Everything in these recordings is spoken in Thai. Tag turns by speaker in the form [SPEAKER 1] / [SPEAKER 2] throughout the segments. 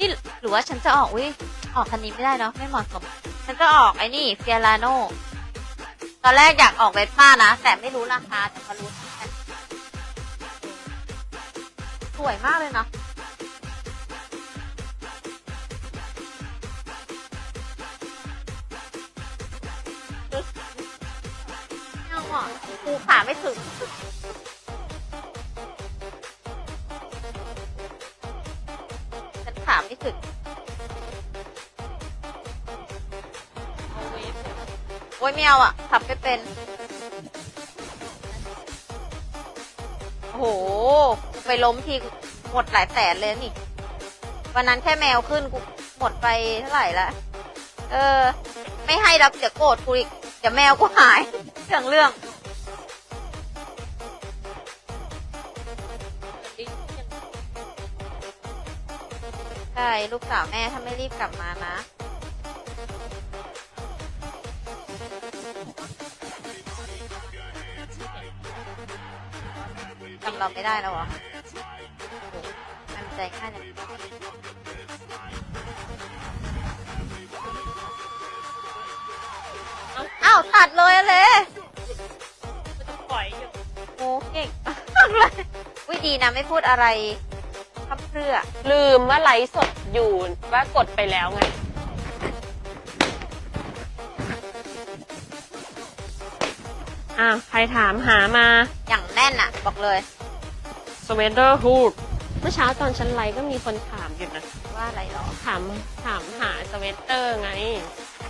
[SPEAKER 1] นี่หรือว่าฉันจะออกอุ้ยออกคันนี้ไม่ได้เนาะไม่เหมาะสม ฉันจะออกไอ้นี่เฟียราโนตอนแรกอยากออกเวสป้านะ แต่ไม่รู้ราคาแต่พอรู้สวยมากเลยเนาะไม่เอาอะกูขาไม่ถึง นขาไม่ถึงโอ้ยไม่เอาอะ ขับไม่เป็น โอ้โหกูไปล้มทีหมดหลายแสนเลยนี่ วันนั้นแค่แมวขึ้นกูหมดไปเท่าไหร่ละ เออ ไม่ให้รับเดี๋ยวโกรธกูอีกเดี๋ยวแมวกูหาย เรื่องเรื่อง ลูกสาวแม่ถ้าไม่รีบกลับมานะ จำเราไม่ได้แล้วเหรอมันใจง่ายเลยอ้าว ตัดเลยอะเลย
[SPEAKER 2] ปล่อยอยู่
[SPEAKER 1] โอ้เก่งมากเลยวิดีนะไม่พูดอะไรคำเพื่อ
[SPEAKER 2] ลืมว่าไลฟ์สดอยู่ว่ากดไปแล้วไง อะ ใครถามหามา
[SPEAKER 1] อย่างแน่นอะบอกเลย
[SPEAKER 2] สเว a เ e อร์ฮูดเมื่อเช้าตอนฉันไลฟ์ก็มีคนถามอยู่นะ
[SPEAKER 1] ว่าอะไรหรอ
[SPEAKER 2] ถาม ถามหาสเวตเตอร์ไง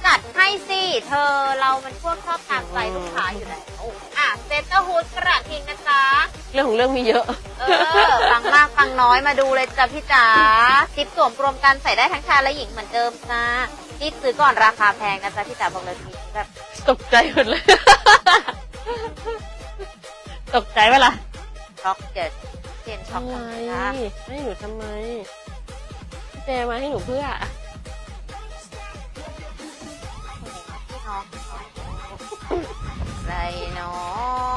[SPEAKER 1] จัดให้สิเธอเรามันพวกชอบตามใจลูกค้าอยู่แล้วอะเซนเตอร์ฮูดกระทิงนะจ๊ะ
[SPEAKER 2] เรื่องของเรื่องมีเยอะ
[SPEAKER 1] เออฟังมากฟังน้อยมาดูเลยจ้ะพี่จ๋าซิปสวมรวมกันใส่ได้ทั้งชายและหญิงเหมือนเดิมจ้ารีบซื้อก่อนราคาแพงนะจ๊ะพี่จ๋าบอกเลยทีนี้แบบ
[SPEAKER 2] ตกใจหมดเลย ตกใจเวล่ะ
[SPEAKER 1] ช็อกเจ็ดเจนช็อก
[SPEAKER 2] อะไร
[SPEAKER 1] ทำไมจ๊ะ
[SPEAKER 2] ให้หนูทำไมพี่เจมาให้หนูเพื่อ
[SPEAKER 1] พี่น้องอะไรเนาะ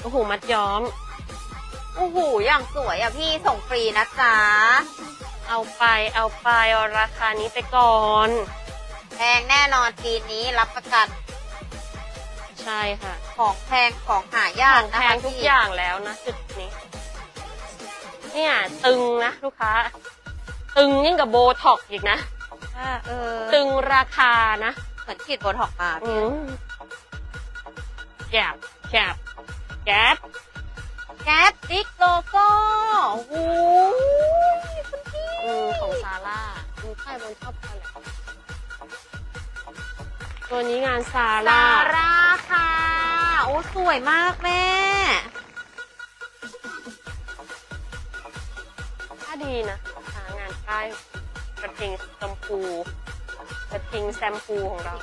[SPEAKER 2] โอ้โห มัดย้อม
[SPEAKER 1] โอ้โห อย่างสวยอะพี่ส่งฟรีนะจ๊ะ
[SPEAKER 2] เอาไปเอาไปเอาราคานี้ไปก่อน
[SPEAKER 1] แพงแน่นอนปีนี้รับประกัน
[SPEAKER 2] ใช่ค่ะ
[SPEAKER 1] ของแพงของหายา
[SPEAKER 2] ข
[SPEAKER 1] ก
[SPEAKER 2] อง
[SPEAKER 1] นะ
[SPEAKER 2] แพ
[SPEAKER 1] คะ
[SPEAKER 2] งทุก
[SPEAKER 1] พี่
[SPEAKER 2] อย่างแล้วนะจุดนี้ เนี่ยตึงนะลูกค้า ตึงยิ่งกับโบท็อกซ์อีกนะ
[SPEAKER 1] อ่าเออ
[SPEAKER 2] ตึงราคานะ
[SPEAKER 1] เหมือนฉีดโบท็อกซ์มา
[SPEAKER 2] อื
[SPEAKER 1] พี่
[SPEAKER 2] ม แกบแกบแกบ
[SPEAKER 1] แก๊ปติ๊กโลโก้โอ้โหคุณพี่
[SPEAKER 2] อืมของซาร่าอืมใช่บนชอบกันแหละตัวนี้งานซา
[SPEAKER 1] ซา
[SPEAKER 2] ร่า
[SPEAKER 1] ร่าค่ะ โอ้สวยมากแม่
[SPEAKER 2] ถ้าดีนะหางานป้ายกระทิงชมพูกระทิงแซมพูของเรา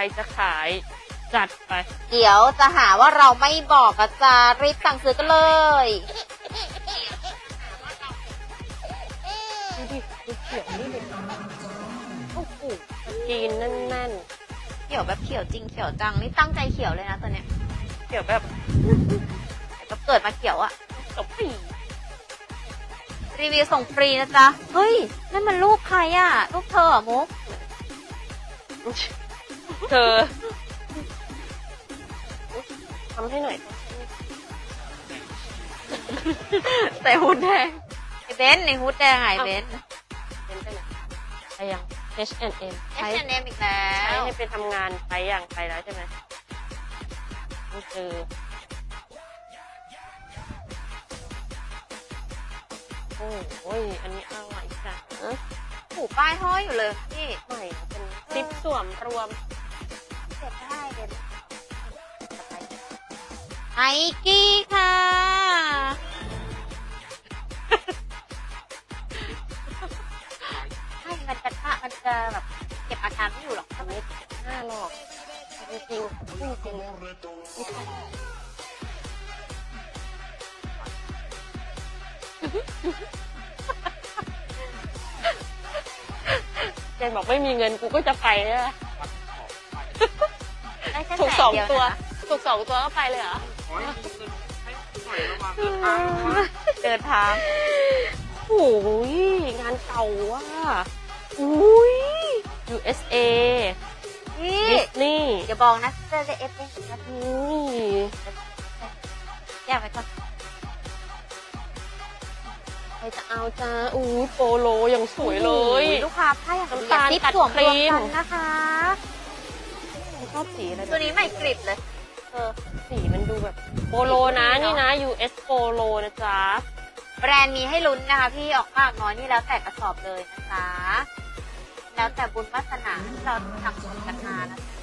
[SPEAKER 2] รจะขายจัดไป
[SPEAKER 1] เดี๋ยวจะหาว่าเราไม่บอกอะจะรีบสั่งซื้อกันเลย
[SPEAKER 2] ดูดิดูเขียวนี่ดิโอ้โหจีนแน่น
[SPEAKER 1] เขียวแบบเขียวจริงเขียวจังนี่ตั้งใจเขียวเลยนะตัวเนี้ย
[SPEAKER 2] ๆเขียวแบบ
[SPEAKER 1] ก็เกิดมาเขียวอะ
[SPEAKER 2] ตบปี
[SPEAKER 1] รีวิวส่งฟรีนะจ๊ะ เฮ้ยนั่นมันรูปใครอะรูปเธอเหรอมุก
[SPEAKER 2] เธอทำให้หน่อย
[SPEAKER 1] แต่ฮูดแดงไอเบนซ์ในฮูดแดงไงเบนซ์
[SPEAKER 2] เป็นไปไหนไปยัง H&M
[SPEAKER 1] เอ
[SPEAKER 2] ใช้
[SPEAKER 1] ชเอ็มอีกแล้
[SPEAKER 2] ใช้
[SPEAKER 1] ว
[SPEAKER 2] ให้ไปทำงานไปอย่างไปแล้วใช่ไหมนี่คือโอ้โหอันนี้อะไรจ้ะเอ้ย
[SPEAKER 1] ผูป้ายห้อยอยู่เลยพี่
[SPEAKER 2] ใหม่เป็นคลิปสวมรวม
[SPEAKER 1] เก็บได้เบนไอกี้ค่ะ ให้มันจะท่ามันจะแบบเก็บอาการไม่อยู่หรอก
[SPEAKER 2] ทำไมหน้าหรอกจริงจริงจริงเจนบอกไม่มีเงินกูก็จะไปนะ
[SPEAKER 1] ได้แค่
[SPEAKER 2] ถูก
[SPEAKER 1] แส
[SPEAKER 2] ส
[SPEAKER 1] น
[SPEAKER 2] อง
[SPEAKER 1] เดียว
[SPEAKER 2] ตัว
[SPEAKER 1] นะคะ
[SPEAKER 2] ถูกสองตัวก็ไปเลยเหรอ
[SPEAKER 3] ขอให้คุณให้หน่อยระหว่างเดินทางนะคะ
[SPEAKER 1] เดินทาง
[SPEAKER 2] โอ้ยงานเก่าว่ะอุ้ย USA
[SPEAKER 1] พี่
[SPEAKER 2] ดิสนีย์
[SPEAKER 1] อย่าบอกนะเจอจะเอฟเอฟนะ
[SPEAKER 2] อุ้ย
[SPEAKER 1] แยกไปก่อน
[SPEAKER 2] ใครจะเอาจ้าอุ้ยโปโลยังสวยเลย
[SPEAKER 1] โอ้ลูกค้าผ้าอย่าง
[SPEAKER 2] น้ำตาล
[SPEAKER 1] ติด
[SPEAKER 2] ตัด
[SPEAKER 1] สวม
[SPEAKER 2] ครี
[SPEAKER 1] รวม
[SPEAKER 2] ม
[SPEAKER 1] กันนะคะ
[SPEAKER 2] ชอบสีอะไร
[SPEAKER 1] ตัวนี้ใหม่กริบเลย
[SPEAKER 2] เออสีมันดูแบบโปโลนะ
[SPEAKER 1] นี่
[SPEAKER 2] นะ US โปโลนะจ๊ะ
[SPEAKER 1] แบรนด์มีให้ลุ้นนะคะพี่ออกมากน้อยนี่แล้วแต่กระสอบเลยนะคะแล้วแต่บุญวาสนาที่เราทำสมกันมานะคะ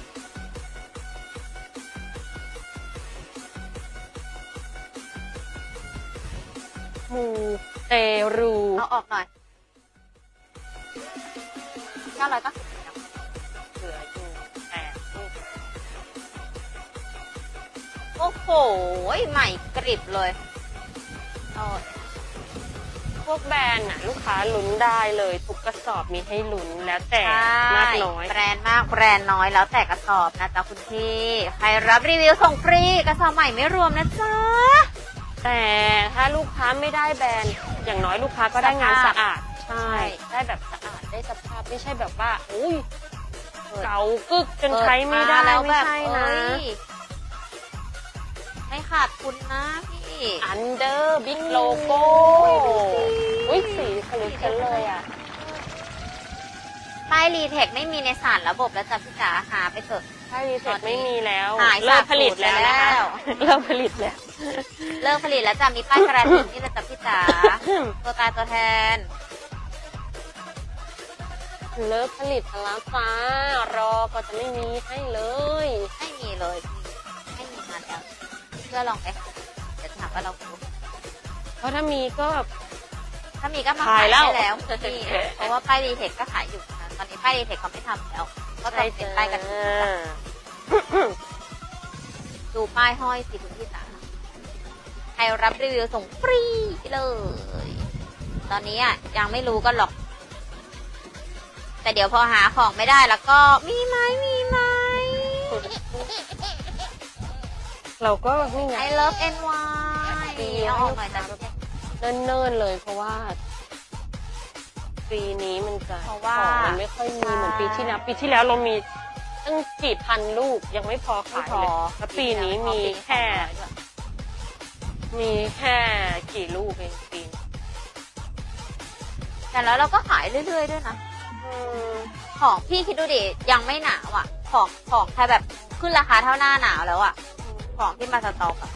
[SPEAKER 2] มูเตรู
[SPEAKER 1] เอาออกหน่อย990 อ้โห ใหม่กริบเลยเอา
[SPEAKER 2] พวกแบรนด์น่ะลูกค้าลุ้นได้เลยทุกกระสอบมีให้ลุ้นแล้วแต่
[SPEAKER 1] ใช่
[SPEAKER 2] มากน้อย
[SPEAKER 1] แบรนด์มากแบรนด์น้อยแล้วแต่กระสอบนะจ๊ะคุณพี่ ใครรับรีวิวส่งฟรีกระสอบใหม่ไม่รวมนะจ๊ะ
[SPEAKER 2] แต่ถ้าลูกค้าไม่ได้แบรนด์ อย่างน้อยลูกค้าก็ได้งาน
[SPEAKER 1] ส
[SPEAKER 2] สะ
[SPEAKER 1] ภาพ
[SPEAKER 2] อาด ใช่ ได้แบบสะอาดได้สภาพไม่ใช่แบบว่าอุ้ยเก่ากึกจนใช้ไม่ได้
[SPEAKER 1] เปิาแล้ว
[SPEAKER 2] ไม่
[SPEAKER 1] แบบ
[SPEAKER 2] ใช่นะ
[SPEAKER 1] เอ้ย ไม่ขาดทุนนะพี่
[SPEAKER 2] อันเดอร์บิ๊กโลโก้
[SPEAKER 1] อุ้
[SPEAKER 2] อุ้
[SPEAKER 1] ย
[SPEAKER 2] ยสีทะลุฉันเลยอะ
[SPEAKER 1] ป้ายรีเทคไม่มีในสารระบบแล้วจ้ะพี่จ๋าหาไปเถอะ
[SPEAKER 2] ถ้ารีเซ็ตไม่มีแล้ว
[SPEAKER 1] หาย
[SPEAKER 2] เลิกผลิตแล้วนะคะ
[SPEAKER 1] สาบสูญแล้ว
[SPEAKER 2] เลิกผลิตแล้ว
[SPEAKER 1] เลิกผลิตแล้วจ้ะมีป้ายการันตีนี่แหละจ้ะพี่จ๋าตัวตายตัวแทน
[SPEAKER 2] เลิกผลิตแล้วจ้ารอก็จะไม่มีให้เลย
[SPEAKER 1] ไม่มีเลยพี่ไม่มีมาแล้ว เพื่อลองไปหาเดี๋ยวถามว่าเรารู้
[SPEAKER 2] เพราะถ้ามีก็แบบ
[SPEAKER 1] ถ้ามีก็มา
[SPEAKER 2] ขา
[SPEAKER 1] ขายย
[SPEAKER 2] แล้ว
[SPEAKER 1] ได้แล้วพี่เพราะว่าป้ายรีเทคก็ขายอยู่นะตอนนี้ป้ายรีเทคเขาไม่ทำแล้วก็ต้องเป็นป้ายกันดูป้ายห้อยสิคุณพี่จ๋าใครรับรีวิวส่งฟรีเลย ตอนนี้อะยังไม่รู้กันหรอก แต่เดี๋ยวพอหาของไม่ได้แล้วก็มีไหมมีไหม
[SPEAKER 2] เราก็นี่ไง
[SPEAKER 1] I love NY
[SPEAKER 2] ปี
[SPEAKER 1] เอาออกหน่อยจ้ะ
[SPEAKER 2] เนิ่นๆเลยเพราะว่า ปีนี้มันจะ
[SPEAKER 1] เพราะว่า
[SPEAKER 2] ของมันไม่ค่อยมีเหมือนปีที่แล้วปีที่แล้วเรามีตั้งกี่พันลูกยังไม่พอ
[SPEAKER 1] ไม่
[SPEAKER 2] ขาย
[SPEAKER 1] พอ
[SPEAKER 2] เลยแล้วปีนี้มีแค่ มีแค่กี่ลูกเองปีนี้
[SPEAKER 1] แต่แล้วเราก็ขายเรื่อย ๆ ด้วยนะ
[SPEAKER 2] อืม
[SPEAKER 1] ของพี่คิดดูดิยังไม่หนาวอะ ของของแค่แบบขึ้นราคาเท่าหน้าหนาวแล้วอะ ของที่มาสต็อกอะ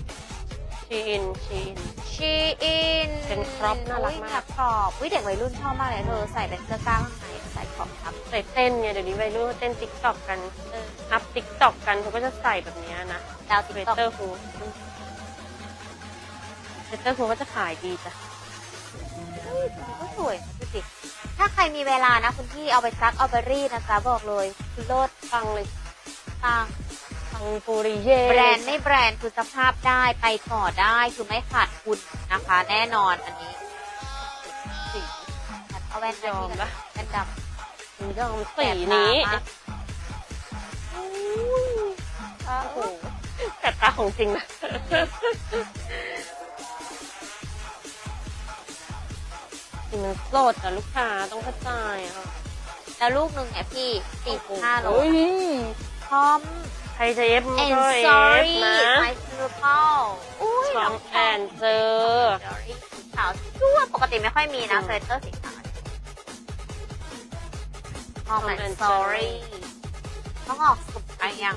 [SPEAKER 2] ชีอินชีอิน
[SPEAKER 1] ชีอิน
[SPEAKER 2] เป็นครอปน่ารักมาก
[SPEAKER 1] ครอบวิเด็กวัยรุ่นชอบมากเลยเธอใส่เป็นเสื้อกล้ามข้างในใส่ขอบทับ
[SPEAKER 2] ใส่เต้นไงเดี๋ยวนี้วัยรุ่นเต้นติ๊กต็อกกัน
[SPEAKER 1] เออ
[SPEAKER 2] อัพติ๊กต็อกกันเขาก็จะใส่แบบเนี้ยนะ
[SPEAKER 1] ดาว
[SPEAKER 2] ส
[SPEAKER 1] ติ๊ก
[SPEAKER 2] เวต
[SPEAKER 1] ต็อก
[SPEAKER 2] เตอร์ฮูดสเวตเตอร์ฮูดก็จะขายดีจ้ะ
[SPEAKER 1] ก็สวยนะดูสิถ้าใครมีเวลานะ คุณพี่เอาไปซักเอาไปรีดนะจ๊ะบอกเลยคือโลด
[SPEAKER 2] ฟังเลย
[SPEAKER 1] ตัง
[SPEAKER 2] ฟังปูริเย่
[SPEAKER 1] แบรนด์ไม่แบรนด์คือสภาพได้ไปต่อได้คือไม่ขาดทุนนะคะ แน่นอนอันนี้สีเอาแว่น
[SPEAKER 2] ยอมปะ
[SPEAKER 1] แว่นดำ
[SPEAKER 2] ยอมสีนี้
[SPEAKER 1] แสบตามากอุ้ยอะ
[SPEAKER 2] โอ้โหแต่ตาของจริงนะจริงมันโสดแต่ลูกค้าต้องเข้าใจอะค่ะ
[SPEAKER 1] แล้วลูกหนึ่งเนี่ยพี่สี่ห้าโล
[SPEAKER 2] โอ้ย
[SPEAKER 1] พร้อม
[SPEAKER 2] ใค รจะเอฟมัน
[SPEAKER 1] and
[SPEAKER 2] ก็เอฟ
[SPEAKER 1] sorry
[SPEAKER 2] นะ
[SPEAKER 1] my purple อุ้ย
[SPEAKER 2] ทอมแอนเจอ
[SPEAKER 1] sorry สีขาวชั่วปกติไม่ค่อยมีนะ
[SPEAKER 2] อืม
[SPEAKER 1] สเวตเตอร์สีขาวพร้อม
[SPEAKER 2] Tom
[SPEAKER 1] and
[SPEAKER 2] and
[SPEAKER 1] sorry
[SPEAKER 2] Jerry
[SPEAKER 1] ต้องออกสุดไปยัง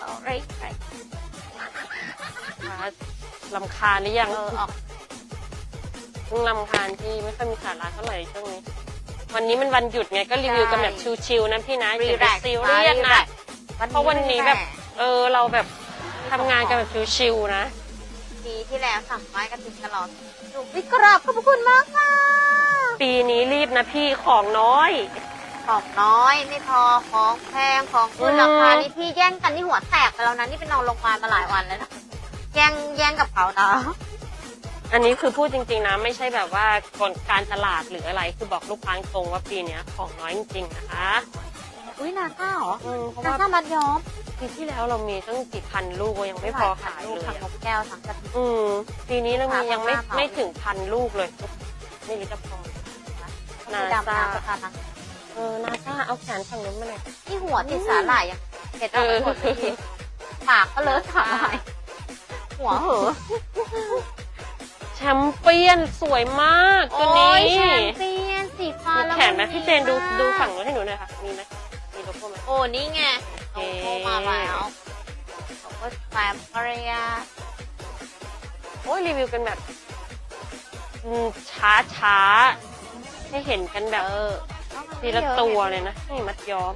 [SPEAKER 1] sorry
[SPEAKER 2] ลำคาญหรือยัง
[SPEAKER 1] เออออก
[SPEAKER 2] เพิ่งลำคาญที่ไม่ค่อยมีสาระเท่าไหร่ช่วงนี้ วันนี้มันวันหยุดไงก็รีวิวกันแบบชิวๆนะพี่นะอย่าไปซีเรียสนะ เพราะวันนี้แบบ เออเราแบบทำงานกันแบบชิวๆนะ
[SPEAKER 1] ปีที่แล้วสั่งไม้กระถิ่นตลอดหนูวิกราบขอบพระคุณมากค่ะ
[SPEAKER 2] ปีนี้รีบนะพี่ของน้อย
[SPEAKER 1] ของน้อยไม่พอของแพงของขึ้น
[SPEAKER 2] อืม
[SPEAKER 1] ราคานี่พี่แย่งกันที่หัวแตกไปแล้วนะนี่เป็นนอนโรงพยาบาลมาหลายวันแล้วนะแย่งแย่งกับเขานะ
[SPEAKER 2] อันนี้คือพูดจริงๆนะ ไม่ใช่แบบว่าคนการตลาดหรืออะไร คือบอกลูกค้าตรงว่าปีเนี้ยของน้อยจริงๆนะคะ
[SPEAKER 1] อุ้ยนาซ่าเหรอ
[SPEAKER 2] อืมเพราะ
[SPEAKER 1] นา
[SPEAKER 2] ว่า
[SPEAKER 1] ซ่ามัดย้อม
[SPEAKER 2] ปีที่แล้วเรามีตั้งกี่พันลูกยังไม่พอขาย
[SPEAKER 1] ลูก
[SPEAKER 2] เลย
[SPEAKER 1] ทั้งน
[SPEAKER 2] อะ
[SPEAKER 1] กแก้วทั้งกระทิง
[SPEAKER 2] อืมปีนี้เรามียังไม่
[SPEAKER 1] ราคา
[SPEAKER 2] ไม่ถึงพันลูกเลยไม่รู้จะพอ
[SPEAKER 1] มีดำน้ำประทานทั้ง
[SPEAKER 2] เออนาซาเอาแขนฝั่งนู้นมาหน่อย
[SPEAKER 1] ที่หัวติดสาหร่ายยังเห็ดออกไปหมดเลยพี่ปากก็เลอะสาหร่ายหัวเหอะ
[SPEAKER 2] แชมเปี้ยนสวยมากตัวนี้
[SPEAKER 1] โอ้ยแชมเปี้ยนสีฟ้า
[SPEAKER 2] มี
[SPEAKER 1] แล้ว
[SPEAKER 2] แขนไหม
[SPEAKER 1] มั
[SPEAKER 2] พี่เจนดู
[SPEAKER 1] มาก
[SPEAKER 2] ดูฝั่งนู้นให้หนูหน่อยค่ะมีไหมมี โลโก้ไหม
[SPEAKER 1] โอ้นี่ไง
[SPEAKER 2] โอ
[SPEAKER 1] โอ้
[SPEAKER 2] เค
[SPEAKER 1] โหมาแล้วบอกว่าแฟมเรีย
[SPEAKER 2] โอ้ยรีวิวกันแบบอืมช้าช้าๆให้เห็นกันแบบ
[SPEAKER 1] เออ
[SPEAKER 2] ทีละตัวเลยนะนี่มัดย้อม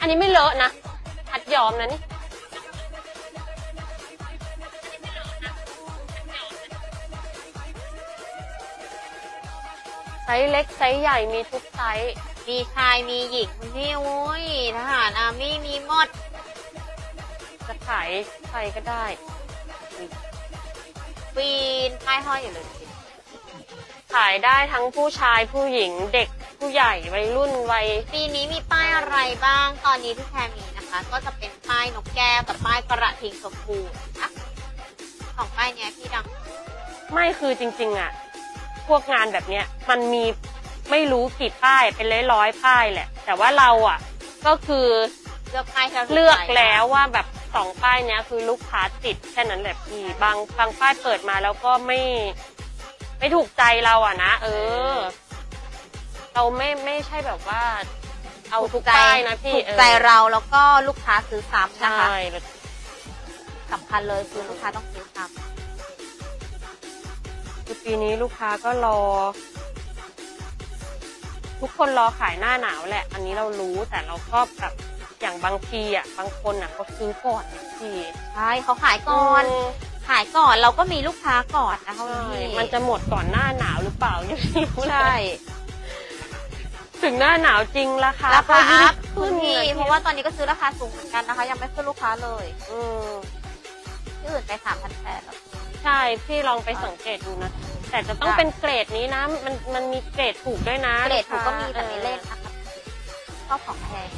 [SPEAKER 2] อันนี้ไม่เลอะนะมัดย้อมนะนี่ไซส์เล็กไซส์ใหญ่มีทุกไซส์
[SPEAKER 1] มีชายมีหญิงคุณพี่โอ้ยทหารอาร์มี่มีหมด
[SPEAKER 2] จะขายใครก็ได้
[SPEAKER 1] ปีนป้ายห้อยอยู่เลย
[SPEAKER 2] ขายได้ทั้งผู้ชายผู้หญิงเด็กผู้ใหญ่วัยรุ่นวัย
[SPEAKER 1] ปีนี้มีป้ายอะไรบ้างตอนนี้ที่แคร์มีนะคะ ก็จะเป็นป้ายนกแก้วกับป้ายกระทิงชมพูนะคะสองป้ายเนี้ยพี่ดัง
[SPEAKER 2] ไม่คือจริง ๆอะพวกงานแบบเนี้ยมันมี ไม่รู้กี่ป้ายเป็นร้อยร้อยๆป้ายแหละ แต่ว่าเราอะ ก็คือ
[SPEAKER 1] เลือกป้ายที่ราถู
[SPEAKER 2] เลือก
[SPEAKER 1] ใจ
[SPEAKER 2] แล้วว่าแบบสองป้ายเนี้ยคือลูกค้าติดแค่นั้นแหละพี่บางบางป้ายเปิดมาแล้วก็ไม่ ไม่ถูกใจเราอะนะเออ เราไม่ไม่ใช่แบบว่า เอาทุกป้ายนะพี่
[SPEAKER 1] ถูก
[SPEAKER 2] เออ
[SPEAKER 1] ใจเราแล้วก็ลูกค้าซื้อซ้ำนะคะ
[SPEAKER 2] ใช่
[SPEAKER 1] สำคัญเลยคือลูกค้าต้องซื้อซ้
[SPEAKER 2] คือปีนี้ลูกค้าก็รอ ทุกคนรอขายหน้าหนาวแหละ อันนี้เรารู้แต่เราก็แบบอย่างบางทีอะบางคนอะเขาซื้อก่อนนะพี่ำ
[SPEAKER 1] ใช่เขาขายก่อน ขายก่อนเราก็มีลูกค้าก่อนนะคะคุณ
[SPEAKER 2] ใช่
[SPEAKER 1] พี่
[SPEAKER 2] มันจะหมดก่อนหน้าหนาวหรือเปล่ายังไม่รู้เลย
[SPEAKER 1] ใช่
[SPEAKER 2] ถึงหน้าหนาวจริงราคา
[SPEAKER 1] ราคา
[SPEAKER 2] ก็ยิ่ง
[SPEAKER 1] อัพ
[SPEAKER 2] ขึ้
[SPEAKER 1] คุ
[SPEAKER 2] น
[SPEAKER 1] ณพี่
[SPEAKER 2] น
[SPEAKER 1] เพราะว่าตอนนี้ก็ซื้อราคาสูงเหมือนกันนะคะ ยังไม่ขึ้นลูกค้าเลย
[SPEAKER 2] อืม
[SPEAKER 1] ที่อื่นไปสามพันแปดแล้ว
[SPEAKER 2] ใช่พี่ลองไปสังเกตดูนะ แต่จะต้องเป็นเกรดนี้นะ มันมันมีเกรดถูกด้วยนะ
[SPEAKER 1] เกรดถูกก็มี
[SPEAKER 2] ลู
[SPEAKER 1] แต่
[SPEAKER 2] ค้า
[SPEAKER 1] ไม่เล่นนะคะชอบของแพง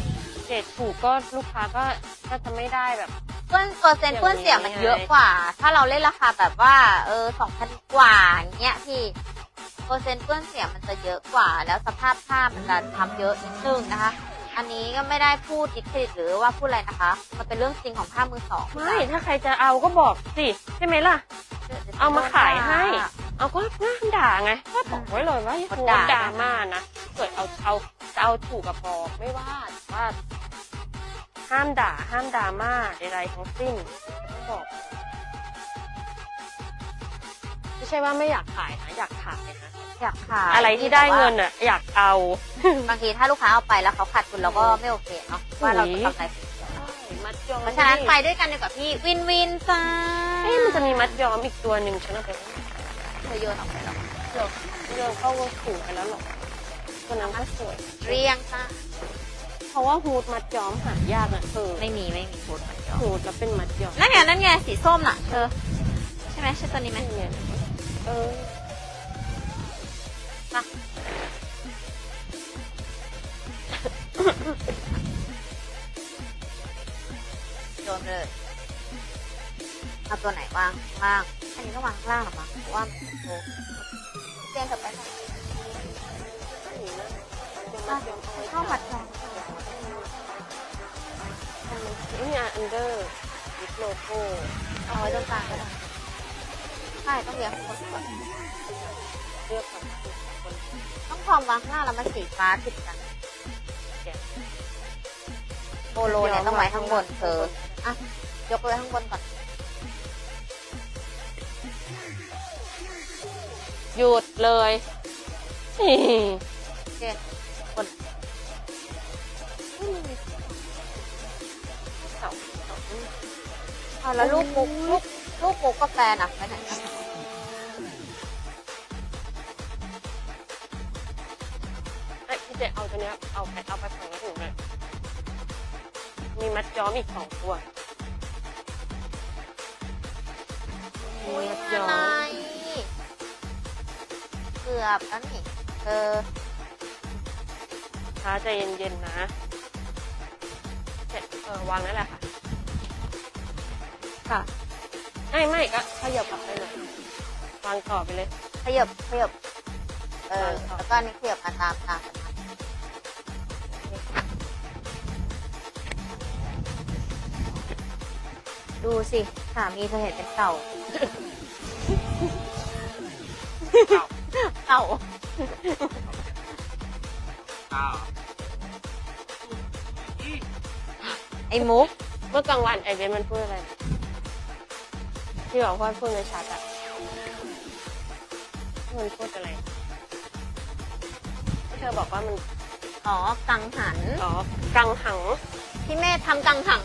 [SPEAKER 2] เกรดถูกก็ลูกค้าก็ก็จะไม่ได้แบบ
[SPEAKER 1] เพื่อนเปอร์เซ็นต์เพื่อนเสียมันเยอะกว่า ถ้าเราเล่นราคาแบบว่า เออสองพันกว่าอย่างเงี้ยพี่เปอร์เซ็นต์เพื่อนเสียมันจะเยอะกว่า แล้วสภาพผ้ามันจะทำเยอะนิดนึงนะคะ อันนี้ก็ไม่ได้พูดดิคริตหรือว่าพูดอะไรนะคะ มันเป็นเรื่องจริงของผ้ามือสอง
[SPEAKER 2] ไม่ถ้าใครจะเอาก็บอกสิใช่ไหมล่ะ เอามาขายให้ เอาก็น่าด่าไงก็บอกไว้เลยว่าอย่าโพสต์ดราม่านะเกิดเอาเอาจะเอาถูกกับพอไม่ว่าแต่ว่า ห้ามด่าห้ามดราม่าใดๆทั้งสิ้นต้องบอกไม่ใช่ว่าไม่อยากขายนะอยากขายนะ
[SPEAKER 1] อยากขาย
[SPEAKER 2] อะไรที่ได้เงินอะ อยากเอา
[SPEAKER 1] บางทีถ้าลูกค้าเอาไปแล้วเขาขาดทุนเราก็ไม่โอเคเนาะว่าเราจะกำไร
[SPEAKER 2] มัดย้อม
[SPEAKER 1] เพราะฉะนั้นไปด้วยกันดีกว่าพี่วินวินจ้า
[SPEAKER 2] เอ๊ะมันจะมีมัดย้อมอีกตัวหนึ่งฉันเอาไป
[SPEAKER 1] เธ อโยนออกไปแล้ว
[SPEAKER 2] เดี๋ยวเดี๋ยวเข้าถุงไปแล้วหรอตัวนั้นก็สวย
[SPEAKER 1] เรียงจ้า
[SPEAKER 2] เพราะว่าฮูดมัดย้อมหายากนะเธอ
[SPEAKER 1] ไม่มีไม่มีพูดเหมือนกัน
[SPEAKER 2] ฮูดแล้วเป็นมัดย้อม
[SPEAKER 1] นั่นไงนั่นไงสีส้มน่ะเธอใช่ไหมใช่ตัวนี้ไหม
[SPEAKER 2] เนี่ยเออ
[SPEAKER 1] โยนเลยเอาตัวไหนวางข้าง ล่างอันนี้ก็วางข้างล่างหรอมั้งเพราะว่ามันโอ้เจนเถอะไปค่ะอะเข้ามัดจอง
[SPEAKER 2] นี่อะอันเดอร์ดิสโลโก้
[SPEAKER 1] เอาไว้ตรงกลางก็ได้ใช่ต้องเลี้ยงคนก่อน
[SPEAKER 2] เลือกของคน
[SPEAKER 1] ต้องพร้อมวางข้างล่างแล้วมันสีฟ้าติดกัน
[SPEAKER 2] แกะ
[SPEAKER 1] โปโลเนี่ยต้องไว้ข้างบนเธออะยกไว้ข้างบนก่อน
[SPEAKER 2] หยุดเลยนี่
[SPEAKER 1] โอเคบน
[SPEAKER 2] เสาเสา
[SPEAKER 1] เอาแล้วลูกมุกลูกลูกมุกกาแฟน่ะไปไหนกัน
[SPEAKER 2] เอ้ยพี่เจเอาตัวเนี้ยเอาไปเอาไปฝั่งนี้ถึงเลยมีมัดย้อมอีกสองตัว
[SPEAKER 1] อุ้ย
[SPEAKER 2] มัด
[SPEAKER 1] อะ
[SPEAKER 2] ย้อ
[SPEAKER 1] ไร
[SPEAKER 2] ม
[SPEAKER 1] เกือบแล้วนี่เธอ
[SPEAKER 2] ช้าใจเย็นๆนะอวางนั่นแหละค่ะ
[SPEAKER 1] ค่ะ
[SPEAKER 2] ไม่ไม่ก็ขยับกลับไปหน่อยวางต่อไปเลย
[SPEAKER 1] ขยับขยับเออ
[SPEAKER 2] วางต่อ
[SPEAKER 1] แล้วก็อันนี่ขยับมาตามตามกันมาดูสิสามีเธอเห็นเป็นเต่า เต่า
[SPEAKER 3] อ้าว
[SPEAKER 1] ไอ้มุก
[SPEAKER 2] เมื่อกลางวันไอเบนมันพูดอะไรนะที่บอกว่าพูดไม่ชัดอะมันพูดอะไรที่เธอบอกว่ามัน
[SPEAKER 1] อ๋อ กังหัน
[SPEAKER 2] อ๋อกังหัง
[SPEAKER 1] พี่เมธทำกังหัง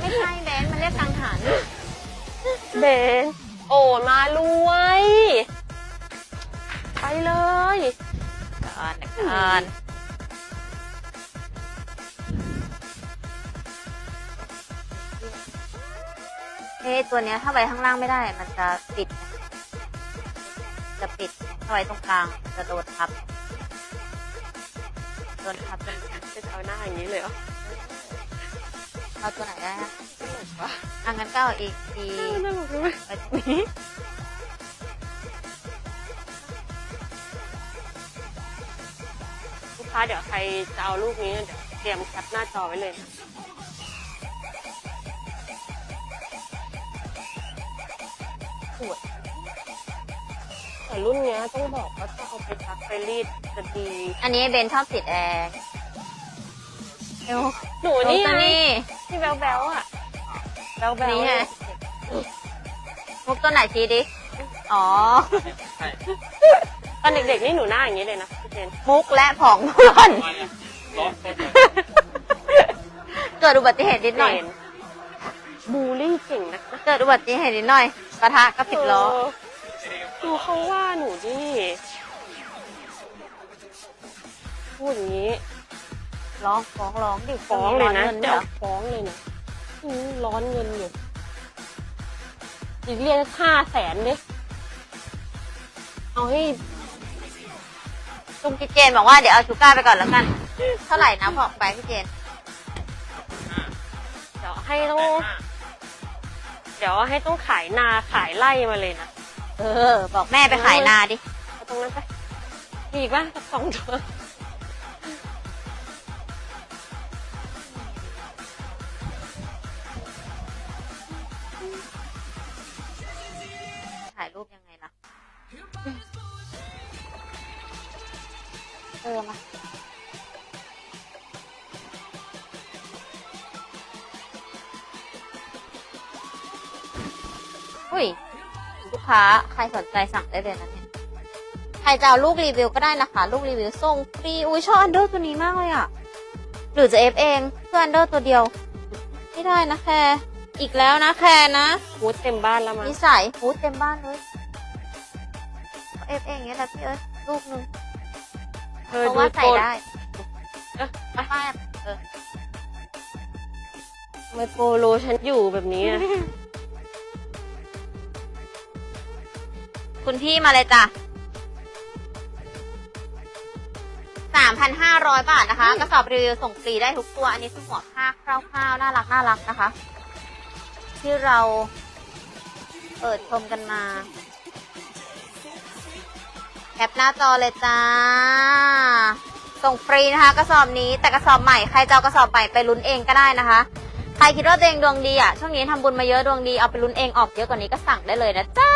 [SPEAKER 1] ไม่ใช่แบนมันเรียกกังหัน
[SPEAKER 2] เบน โอ้มารวย ไปเลย
[SPEAKER 1] ก่อนก่อนเอ๊ะตัวเนี้ยถ้าไว้ข้างล่างไม่ได้ มันจะปิด จะปิดถ้าไว้ตรงกลางมันจะโดนทับ โดนทับจน
[SPEAKER 2] จะเอาหน้าอย่างนี้เลยเหรอ
[SPEAKER 1] เอาตัวไหนได้อะอังั้นก็เอาอีกที
[SPEAKER 2] น่ารักด้วย
[SPEAKER 1] ไว้ตรงนี้
[SPEAKER 2] เดี๋ยวใครจะเอาลูกนี้เดี๋ยวเตรียมแคปหน้าจอไว้เลยนะสวยแต่รุ่นเนี้ยต้องบอกว่าถ้าเอาไปซักไปรีดจะดี
[SPEAKER 1] อันนี้เบนชอบติดแอร์เอว
[SPEAKER 2] หนูนี่
[SPEAKER 1] ตัว
[SPEAKER 2] ไง
[SPEAKER 1] นี้
[SPEAKER 2] ที่แบลแบลอะแบลแบล
[SPEAKER 1] นี่ไงมุกตัวไหนชี้ดิ อ๋อ
[SPEAKER 3] ใช่
[SPEAKER 2] ตอนเด็กๆนี่หนูหน้าอย่างนี้เลยนะพี่เจน
[SPEAKER 1] มุกและผองเพื่อน
[SPEAKER 3] มาเนี่ยร้อนต้นเลย
[SPEAKER 1] เกิดอุบัติเหตุนิดหน่อย
[SPEAKER 2] เจนบูลลี่เก่งนะ
[SPEAKER 1] เกิดอุบัติเหตุนิดหน่อยปะทะกับสิบล้อ
[SPEAKER 2] เดูเขาว่าหนูดิพูดอย่างนี้
[SPEAKER 1] ร้องฟ้องร้องดิ
[SPEAKER 2] ฟ้องเลยนะ
[SPEAKER 1] งิ
[SPEAKER 2] เดี๋
[SPEAKER 1] เห
[SPEAKER 2] ย
[SPEAKER 1] ร
[SPEAKER 2] ว
[SPEAKER 1] อ
[SPEAKER 2] ฟ้องเลยนะอื้อร้อนเงินอยู่อีกเรียนห้าแสนดิเอาให้
[SPEAKER 1] ลุงพี่เจนบอกว่าเดี๋ยวเอาชูก้าไปก่อนแล้วกัน เท่าไหร่นะบอกไปพี่เจน
[SPEAKER 2] เดี๋ยวให้ต้อง เดี๋ยวให้ต้องขายนาขายไร่มาเลยนะ
[SPEAKER 1] เออ บอกแม่ไปขายนาดิ
[SPEAKER 2] เอาตรงนั้นไปมีอีกป่ะสักสองตัว
[SPEAKER 1] เออมาอุ้ย ลูกค้าใครสนใจสั่งได้เลยนะเนี่ยใครจะเอาลูกรีวิวก็ได้นะคะ ลูกรีวิวส่งฟรีอุ้ยชอบอันเดอร์ตัวนี้มากเลยอะหรือจะเอฟเองเพื่ออันเดอร์ตัวเดียว ไม่ได้นะแคร์อีกแล้วนะแคร์นะ
[SPEAKER 2] วูดเต็มบ้านแล้วมั้ง
[SPEAKER 1] นิสัยฮูดเต็มบ้านเลยเอฟเองอย่างเงี้ยแหละพี่เอิร์ธลูกนึง
[SPEAKER 2] เธ
[SPEAKER 1] เพ
[SPEAKER 2] อ
[SPEAKER 1] ราะ
[SPEAKER 2] ดู
[SPEAKER 1] ว่า
[SPEAKER 2] โท
[SPEAKER 1] ใส่
[SPEAKER 2] น
[SPEAKER 1] ได้
[SPEAKER 2] เอ๊ะไป
[SPEAKER 1] ป้าเออ
[SPEAKER 2] ทำไมโปโลฉันอยู่แบบนี้อะ
[SPEAKER 1] คุณพี่มาเลยจ้ะสามพันห้าร้อยบาทนะคะ กระสอบรีวิวส่งฟรีได้ทุกตัว อันนี้คือหัวผ้าคร่าวๆ น่ารักน่ารักนะคะ ที่เราเปิดชมกันมาแค ปหน้าจอเลยจ้า ส่งฟรีนะคะ กระสอบนี้แต่กระสอบใหม่ใครจะเอากระสอบใหม่ไปลุ้นเองก็ได้นะคะ ใครคิดว่าตัวเองดวงดีอะช่วงนี้ทำบุญมาเยอะดวงดีเอาไปลุ้นเองออกเยอะกว่านี้ก็สั่งได้เลยนะจ้า